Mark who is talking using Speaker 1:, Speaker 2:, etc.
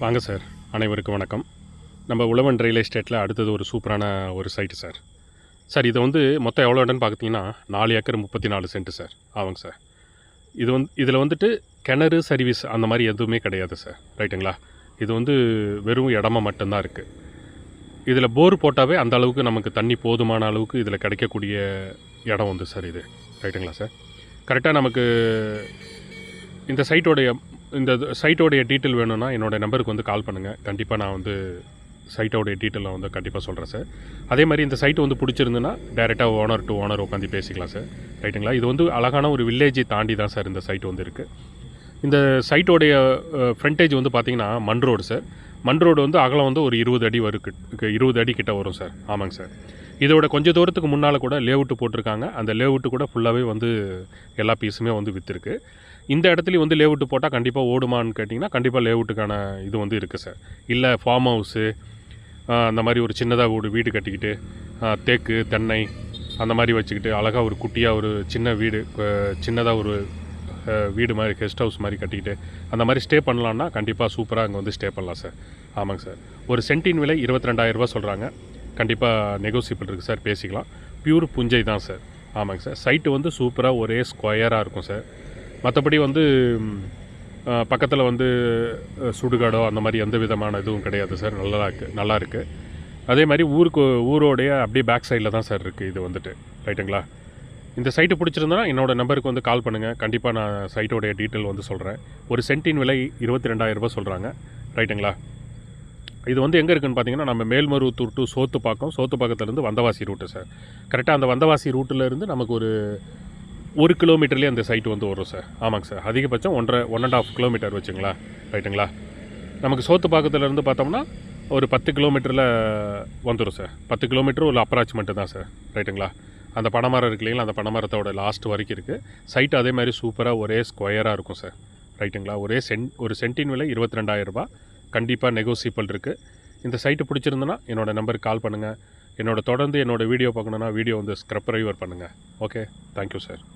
Speaker 1: வாங்க சார். அனைவருக்கும் வணக்கம். நம்ம உழவன் ரியல் எஸ்டேட்டில் அடுத்தது ஒரு சூப்பரான ஒரு சைட்டு சார். சார் இது வந்து மொத்தம் எவ்வளோ இடம்னு பார்த்தீங்கன்னா நாலு ஏக்கர் முப்பத்தி நாலு சென்ட்டு சார். ஆமாங்க சார். இது வந்து இதில் வந்துட்டு கிணறு சர்வீஸ் அந்த மாதிரி எதுவுமே கிடையாது சார். ரைட்டுங்களா இது வந்து வெறும் இடமா மட்டும்தான் இருக்குது இதில் போர் போட்டாவே அந்த அளவுக்கு நமக்கு தண்ணி போதுமான அளவுக்கு இதில் கிடைக்கக்கூடிய இடம் வந்து சார் இது. ரைட்டுங்களா சார்? கரெக்டாக நமக்கு இந்த சைட்டோடைய இந்த சைட்டோடைய டீட்டெயில் வேணும்னா என்னோடய நம்பருக்கு வந்து கால் பண்ணுங்கள் கண்டிப்பாக நான் வந்து சைட்டோடைய டீட்டெயிலை வந்து கண்டிப்பாக சொல்கிறேன் சார் அதே மாதிரி இந்த சைட்டு வந்து பிடிச்சிருந்துன்னா டேரெக்டாக ஓனர் டு ஓனர் உட்காந்து பேசிக்கலாம் சார் ரைட்டுங்களா இது வந்து அழகான ஒரு வில்லேஜை தாண்டி தான் சார் இந்த சைட் வந்து இருக்குது இந்த சைட்டோடைய ஃப்ரண்டேஜ் வந்து பார்த்தீங்கன்னா மண் ரோடு சார் மண் ரோடு வந்து அகலம் வந்து ஒரு இருபது அடி வருக்கு இருபது அடி கிட்ட வரும் சார் ஆமாங்க சார் இதோட கொஞ்சம் தூரத்துக்கு முன்னால் கூட லேவுட்டு போட்டிருக்காங்க. அந்த லேவுட்டு கூட ஃபுல்லாகவே வந்து எல்லா பீஸுமே வந்து விற்றுருக்கு இந்த இடத்துலையும் வந்து லேவுட்டு போட்டால் கண்டிப்பாக ஓடுமான்னு கேட்டிங்கன்னா கண்டிப்பாக லேவுட்டுக்கான இது வந்து இருக்குது சார் இல்லை ஃபார்ம் ஹவுஸு அந்த மாதிரி ஒரு சின்னதாக ஒரு வீடு கட்டிக்கிட்டு தேக்கு தென்னை அந்த மாதிரி வச்சுக்கிட்டு அழகாக ஒரு குட்டியாக ஒரு சின்ன வீடு சின்னதாக ஒரு வீடு மாதிரி கெஸ்ட் ஹவுஸ் மாதிரி கட்டிக்கிட்டு அந்த மாதிரி ஸ்டே பண்ணலான்னா கண்டிப்பாக சூப்பராக அங்கே வந்து ஸ்டே பண்ணலாம் சார் ஆமாங்க சார் ஒரு சென்டின் விலை இருபத்தி ரெண்டாயிரரூபா சொல்கிறாங்க கண்டிப்பாக நெகோசியபிள் இருக்குது சார் பேசிக்கலாம். பியூர் புஞ்சை தான் சார் ஆமாங்க சார் சைட்டு வந்து சூப்பராக ஒரே ஸ்கொயராக இருக்கும் சார் மற்றபடி வந்து பக்கத்தில் வந்து சுடுகாடோ அந்த மாதிரி எந்த விதமான இதுவும் கிடையாது சார். நல்லா இருக்குது நல்லா இருக்குது அதே மாதிரி ஊருக்கு ஊரோடைய அப்படியே பேக் சைடில் தான் சார் இருக்குது இது வந்துட்டு. ரைட்டுங்களா இந்த சைட்டு பிடிச்சிருந்தா என்னோடய நம்பருக்கு வந்து கால் பண்ணுங்கள் கண்டிப்பாக நான் சைட்டோடைய டீட்டெயில் வந்து சொல்கிறேன் ஒரு சென்ட்டின் விலை இருபத்தி ரெண்டாயிரம் ரூபா சொல்கிறாங்க ரைட்டுங்களா இது வந்து எங்கே இருக்குதுன்னு பார்த்தீங்கன்னா நம்ம மேல்மருவத்தூர் டு சோத்துப்பாக்கம். சோத்துப்பாக்கத்துலேருந்து வந்தவாசி ரூட்டு சார். கரெக்டாக அந்த வந்தவாசி ரூட்டில் இருந்து நமக்கு ஒரு ஒரு கிலோமீட்டர்லேயே அந்த சைட்டு வந்து வரும் சார் ஆமாங்க சார் அதிகபட்சம் ஒன்றரை ஒன் அண்ட் ஆஃப் கிலோமீட்டர் வச்சுங்களா? ரைட்டுங்களா நமக்கு சோத்துப்பாக்கத்துலேருந்து பார்த்தோம்னா ஒரு பத்து கிலோமீட்டரில் வந்துடும் சார் பத்து கிலோமீட்டர் ஒரு அப்ராச்மெண்ட்டு தான் சார் ரைட்டுங்களா அந்த பனைமரம் இருக்கு இல்லைங்களா? அந்த பனைமரத்தோட லாஸ்ட் வரைக்கும் இருக்குது சைட் அதே மாதிரி சூப்பராக ஒரே ஸ்கொயராக இருக்கும் சார் ரைட்டுங்களா ஒரே சென்ட் ஒரு சென்டின் விலை இருபத்தி ரெண்டாயிரம் ரூபா கண்டிப்பாக நெகோசியபிள் இருக்குது இந்த சைட்டு பிடிச்சிருந்துன்னா என்னோடய நம்பருக்கு கால் பண்ணுங்கள் என்னோட தொடர்ந்து என்னோடய வீடியோ பார்க்கணுன்னா வீடியோ வந்து ஸ்க்ரப் பண்ணுங்கள் ஓகே தேங்க்யூ சார்